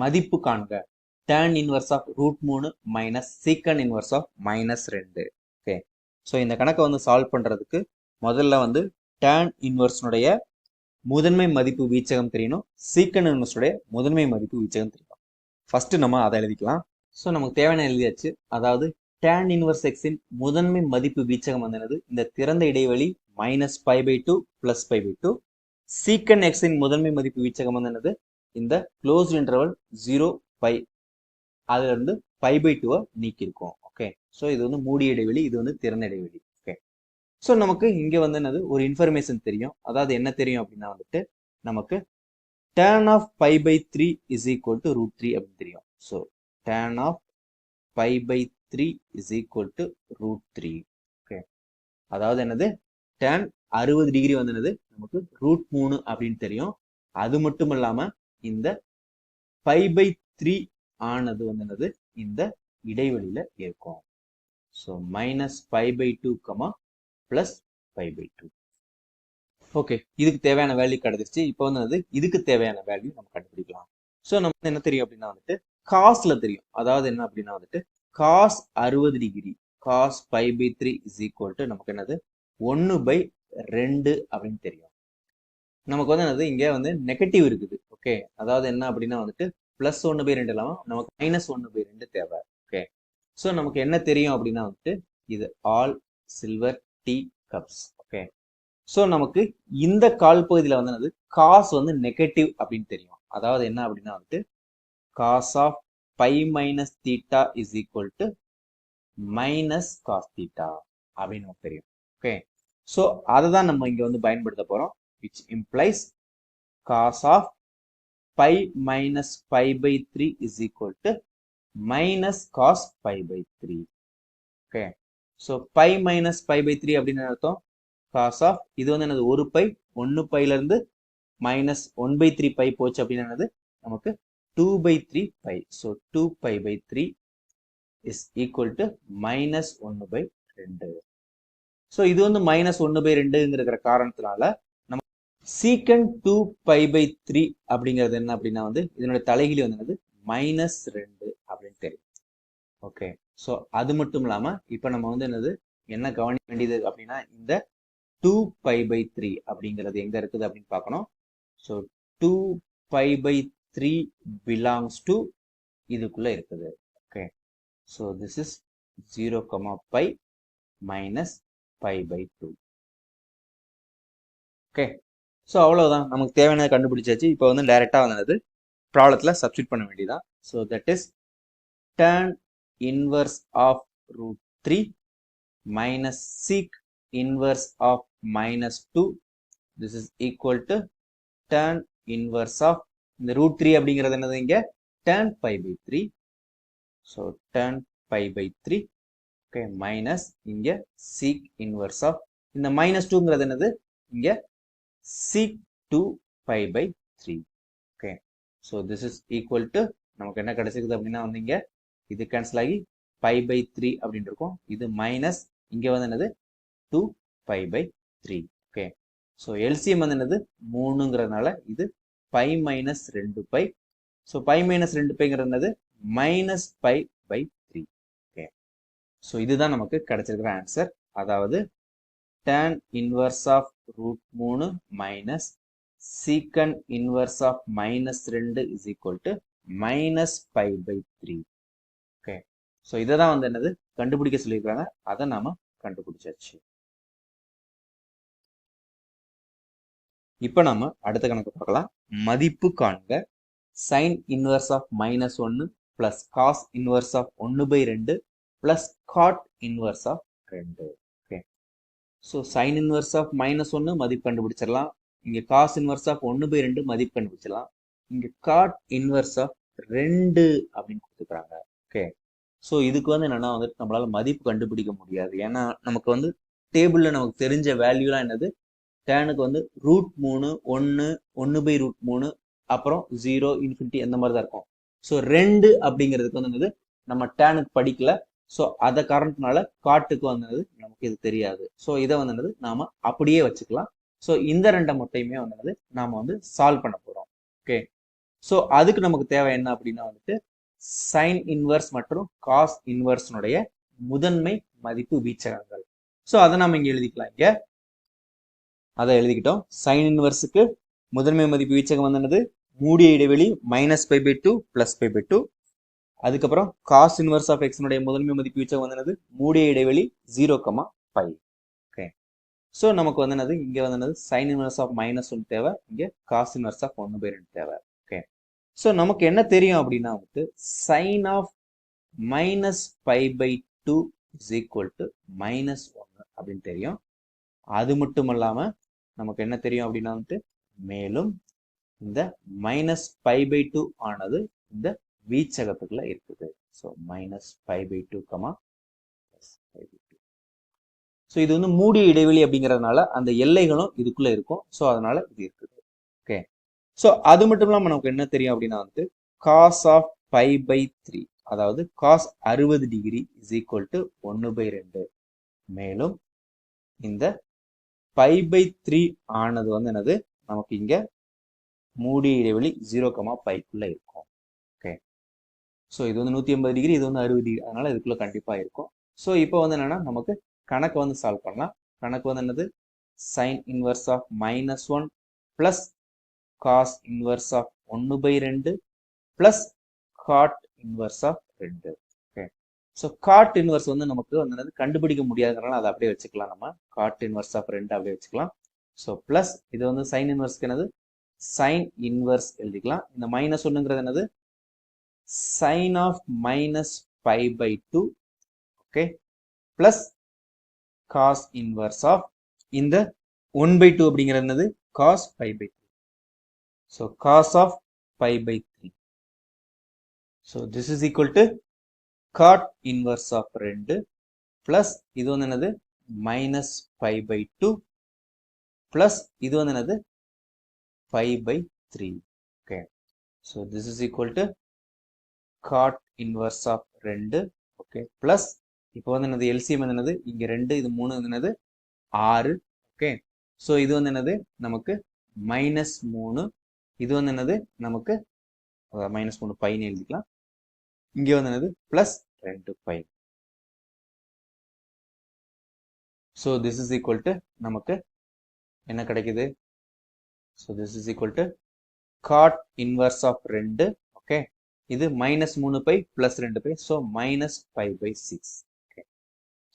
மதிப்பு காண்க. Tan inverse of root மூணு minus secant inverse of minus ரெண்டு. ஓகே ஸோ இந்த கணக்கை வந்து சால்வ் பண்ணுறதுக்கு முதல்ல வந்து டேன் இன்வர்ஸ்னுடைய முதன்மை மதிப்பு வீச்சகம் தெரியணும். சீக்கன் இன்வர்ஸுடைய முதன்மை மதிப்பு வீச்சகம் தெரியணும். ஃபஸ்ட்டு நம்ம அதை எழுதிக்கலாம். ஸோ நமக்கு தேவையான எழுதியாச்சு. அதாவது டேன் இன்வர்ஸ் எக்ஸின் முதன்மை மதிப்பு வீச்சகம் வந்து என்னது? இந்த திறந்த இடைவெளி minus pi by two plus pi by two secant எக்ஸின் முதன்மை மதிப்பு வீச்சகம் வந்து என்னது? இந்த க்ளோஸ் இன்டர்வல் ஜீரோ பை அதுலேருந்து ஃபைவ் பை பை டூவை நீக்கியிருக்கோம். ஓகே ஸோ இது வந்து மூடிய இடைவெளி இது வந்து திறந்த இடைவெளி. ஓகே ஸோ நமக்கு இங்கே வந்து என்னது? ஒரு இன்ஃபர்மேஷன் தெரியும். அதாவது என்ன தெரியும் அப்படின்னா வந்துட்டு நமக்கு tan of pi by three is equal to root three அப்படின்னு தெரியும். So tan of pi by three is equal to root three okay அதாவது என்னது? டேன் அறுபது டிகிரி வந்து என்னது? நமக்கு ரூட் மூணு அப்படின்னு தெரியும். அது மட்டும் இல்லாமல் இந்த பை பை த்ரீ ஆனது வந்து என்னது? இந்த இடைவெளியில இருக்கும். So minus pi by two comma plus pi by two okay இதுக்கு தேவையான வேல்யூ கிடைச்சிருச்சு இப்போ வந்து அது இதுக்கு தேவையான வேல்யூ நம்ம கண்டுபிடிக்கலாம். ஸோ நமக்கு என்ன தெரியும் அப்படின்னா வந்துட்டு காஸ்ட்ல தெரியும். அதாவது என்ன அப்படின்னா வந்துட்டு காஸ் அறுபது degree cos pi by three is equal to நமக்கு என்னது? ஒன்று பை ரெண்டு அப்படின்னு தெரியும். நமக்கு வந்து என்னது? இங்கே வந்து நெகட்டிவ் இருக்குது. ஓகே அதாவது என்ன அப்படின்னா வந்துட்டு பிளஸ் ஒன்று பை ரெண்டு இல்லாமல் நமக்கு மைனஸ் ஒன்று பை ரெண்டு தேவை. ஓகே ஸோ நமக்கு என்ன தெரியும் அப்படின்னா வந்துட்டு இது all silver tea cups okay so நமக்கு இந்த கால் பகுதியில் வந்து காஸ் வந்து நெகட்டிவ் அப்படின்னு தெரியும். அதாவது என்ன அப்படின்னா வந்துட்டு cos of pi minus theta is equal to minus cos theta அப்படின்னு நமக்கு தெரியும். ஓகே ஸோ அதை தான் நம்ம இங்கே வந்து பயன்படுத்த போகிறோம் which implies cos of pi minus pi by three is equal to minus cos pi by three okay so pi minus pi by three அப்படின்னு அர்த்தம். காஸ் ஆஃப் இது வந்து என்னது? ஒரு பை ஒன்று பைலேருந்து minus one by three pi போச்சு அப்படின்னு என்னது? நமக்கு two by three pi so two pi by three is equal to minus ஒன்று பை ரெண்டு ஸோ இது வந்து மைனஸ் ஒன்று பை ரெண்டுங்கிற காரணத்தினால சீக்கன் டூ பை பை த்ரீ அப்படிங்கிறது என்ன அப்படின்னா வந்து இதனுடைய தலைகிலி வந்து என்னது? மைனஸ் ரெண்டு அப்படின்னு தெரியும். ஓகே ஸோ அது மட்டும் இல்லாமல் இப்போ நம்ம வந்து என்னது? என்ன கவனிக்க வேண்டியது அப்படின்னா இந்த டூ பை பை த்ரீ அப்படிங்கிறது எங்கே இருக்குது அப்படின்னு பார்க்கணும். So two pi by three belongs to இதுக்குள்ளே இருக்குது. Okay so this is zero comma pi minus pi by two okay so அவ்வளோதான் நமக்கு தேவையானது கண்டுபிடிச்சாச்சு. இப்போ வந்து டைரெக்டாக வந்தது ப்ராப்ளத்தில் சப்ஸ்டியூட் பண்ண வேண்டியதான் so that is tan inverse of root three minus sec inverse of minus two this is equal to tan inverse of இந்த ரூட் த்ரீ அப்படிங்கிறது என்னது இங்கே? Tan five by three so tan five by three okay minus இங்கே sec inverse of இந்த minus டூங்கிறது என்னது? இங்கே sec two pi by three okay so this is equal to நமக்கு என்ன கிடைச்சிருக்குது அப்படின்னா வந்து இங்க இது கேன்சல் ஆகி பை பை த்ரீ அப்படின்னு இருக்கும். இது மைனஸ் இங்க வந்து என்னது? Two pi by three okay so LCM வந்து என்னது? மூணுங்கிறதுனால இது பை மைனஸ் ரெண்டு பை ஸோ பை மைனஸ் ரெண்டு பைங்கிறது என்னது? Minus pi by three okay so இதுதான் நமக்கு கிடைச்சிருக்கிற ஆன்சர் அதாவது டேன் இன்வர்ஸ் ஆஃப் ரூட் மூணு minus secant inverse of minus ரெண்டு is equal to minus five by three okay so இதை தான் வந்து என்னது? கண்டுபிடிக்க சொல்லியிருக்காங்க. அதை நாம கண்டுபிடிச்சாச்சு. இப்போ நம்ம அடுத்த கணக்கு பார்க்கலாம். மதிப்பு காண்க. சைன் இன்வர்ஸ் ஆஃப் மைனஸ் ஒன்று பிளஸ் காஸ் இன்வர்ஸ் ஆஃப் ஒன்று பை ரெண்டு பிளஸ் காட் இன்வர்ஸ் ஆஃப் ரெண்டு. So sine inverse of minus ஒன்று மதிப்பு கண்டுபிடிச்சிடலாம். இங்கே காஸ் இன்வர்ஸ் ஆஃப் ஒன்று பை ரெண்டு மதிப்பு கண்டுபிடிச்சிடலாம். இங்கே காட் இன்வர்ஸ் ஆஃப் ரெண்டு அப்படின்னு கொடுத்துக்கிறாங்க ஓகே ஸோ இதுக்கு வந்து என்னன்னா வந்துட்டு நம்மளால் மதிப்பு கண்டுபிடிக்க முடியாது. ஏன்னா நமக்கு வந்து டேபிளில் நமக்கு தெரிஞ்ச வேல்யூலாம் என்னது? டேனுக்கு வந்து ரூட் மூணு ஒன்று ஒன்று பை ரூட் மூணு அப்புறம் ஜீரோ இன்ஃபினிட்டி அந்த மாதிரி தான் இருக்கும். ஸோ ரெண்டு அப்படிங்கிறதுக்கு வந்து என்னது? நம்ம டேனுக்கு படிக்கல. ஸோ அந்த காரணத்தினால காட்டுக்கு வந்தது நமக்கு இது தெரியாது. ஸோ இதை வந்து நாம அப்படியே வச்சுக்கலாம். ஸோ இந்த ரெண்டை மொட்டையுமே வந்து நாம வந்து சால்வ் பண்ண போறோம். ஓகே ஸோ அதுக்கு நமக்கு தேவை என்ன அப்படின்னா வந்துட்டு சைன் இன்வர்ஸ் மற்றும் காஸ் இன்வர்ஸ்னுடைய முதன்மை மதிப்பு வீச்சகங்கள். ஸோ அதை நம்ம இங்க எழுதிக்கலாம் இங்க. அதை எழுதிக்கிட்டோம். சைன் இன்வர்ஸுக்கு முதன்மை மதிப்பு வீச்சகம் வந்து என்னது? மூடிய இடைவெளி minus pi by two plus pi by two அதுக்கப்புறம் காஸ் இன்வர்ஸ் ஆஃப் எக்ஸ்னுடைய முதன்மை மதிப்பு வீச்சம் வந்து மூடிய இடைவெளி zero comma five okay so நமக்கு வந்தது இங்கே இங்க வந்து என்னது sine inverse of minus one தேவை இங்கே காஸ் இன்வர்ஸ் ஆஃப் ஒன்று பை ரெண்டு தேவை. ஓகே ஸோ நமக்கு என்ன தெரியும் அப்படின்னா வந்துட்டு sine of minus five by two is equal to minus ஒன்று அப்படின்னு தெரியும். அது மட்டும் இல்லாமல் நமக்கு என்ன தெரியும் அப்படின்னா வந்துட்டு மேலும் இந்த மைனஸ் ஃபைவ் பை டூ ஆனது இந்த வீச்சகத்துக்குள்ள இருக்குது. So minus five by two comma five by two so இது வந்து மூடிய இடைவெளி அப்படிங்கிறதுனால அந்த எல்லைகளும் இதுக்குள்ள இருக்கும். ஸோ அதனால இது இருக்குது. ஓகே ஸோ அது மட்டும் இல்லாமல் நமக்கு என்ன தெரியும் அப்படின்னா வந்து cos of five by three அதாவது காஸ் அறுபது டிகிரி இஸ் ஈக்குவல் டு ஒன்று பை ரெண்டு. மேலும் இந்த ஃபைவ் பை த்ரீ ஆனது வந்து என்னது? நமக்கு இங்கே மூடிய இடைவெளி ஜீரோ கமா பைக்குள்ள இருக்கும். ஸோ இது வந்து நூற்றி ஐம்பது டிகிரி இது வந்து அறுபது டிகிரி அதனால் இதுக்குள்ளே கண்டிப்பாக இருக்கும். ஸோ இப்போ வந்து என்னென்னா நமக்கு கணக்கு வந்து சால்வ் பண்ணலாம். கணக்கு வந்து என்னது? Sine inverse of minus one plus cos inverse of ஒன்று பை ரெண்டு ப்ளஸ் காட் இன்வர்ஸ் ஆஃப் ரெண்டு. ஓகே ஸோ காட் இன்வர்ஸ் வந்து நமக்கு வந்து என்னது? கண்டுபிடிக்க முடியாதுனால அதை அப்படியே வச்சுக்கலாம் நம்ம. காட் இன்வர்ஸ் ஆஃப் ரெண்டு அப்படியே வச்சுக்கலாம். ஸோ ப்ளஸ் இது வந்து சைன் இன்வர்ஸ்க்கு என்னது? சைன் இன்வர்ஸ் எழுதிக்கலாம். இந்த மைனஸ் ஒன்றுங்கிறது என்னது? Sine of minus pi by two okay plus cos inverse of இந்த ஒன் பை டூ அப்படிங்கிறது என்னது? Cos pi by two so cos of pi by three so this is equal to cot inverse of ரெண்டு plus இது வந்து என்னது? Minus pi by two plus இது வந்து என்னது? pi by three okay so this is equal to cot inverse of ரெண்டு okay plus இப்போ வந்து என்னது எல்சிஎம் வந்து என்னது இங்கே ரெண்டு இது மூணு வந்து என்னது ஆறு ஓகே ஸோ இது வந்து என்னது நமக்கு மைனஸ் மூணு இது வந்து என்னது நமக்கு மைனஸ் மூணு பைன்னு எழுதிக்கலாம். இங்கே வந்து என்னது பிளஸ் ரெண்டு pi so this is equal to நமக்கு என்ன கிடைக்குது? So this is equal to cot inverse of ரெண்டு இது மைனஸ் மூணு பை பிளஸ் ரெண்டு pi so minus five by six